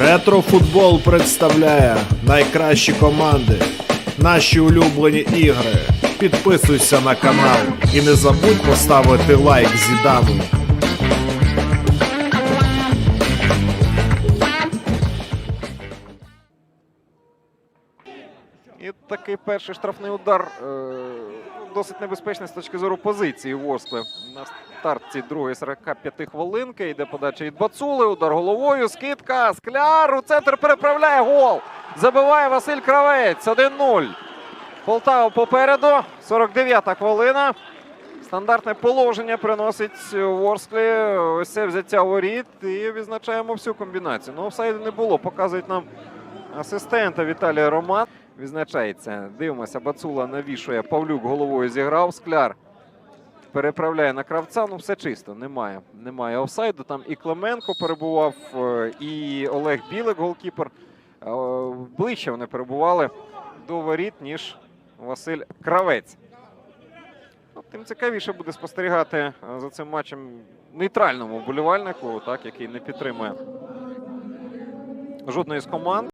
Ретрофутбол представляє найкращі команди, наші улюблені ігри. Підписуйся на канал і не забудь поставити лайк Зідану. І такий перший штрафний удар е, досить небезпечний з точки зору позиції Ворскли. На старті другої 45 хвилинки йде подача від Бацули. Удар головою. Скидка. Скляр у центр переправляє гол. Забиває Василь Кравець. 1-0. Полтава попереду. 49-та хвилина. Стандартне положення приносить Ворсклі. Ось це взяття воріт. І відзначаємо всю комбінацію. Ну, офсайду не було. Показують нам асистента Віталія Роман. Відзначається. Дивимося, Бацула навішує. Павлюк головою зіграв. Скляр переправляє на кравця. Ну, все чисто. Немає. Немає офсайду. Там і Клименко перебував, е, і Олег Білик, голкіпер. Е, Ближче вони перебували до воріт, ніж Василь Кравець. Ну, Тим цікавіше буде спостерігати е, за цим матчем нейтральному вболівальнику, так, який не підтримує жодної з команд.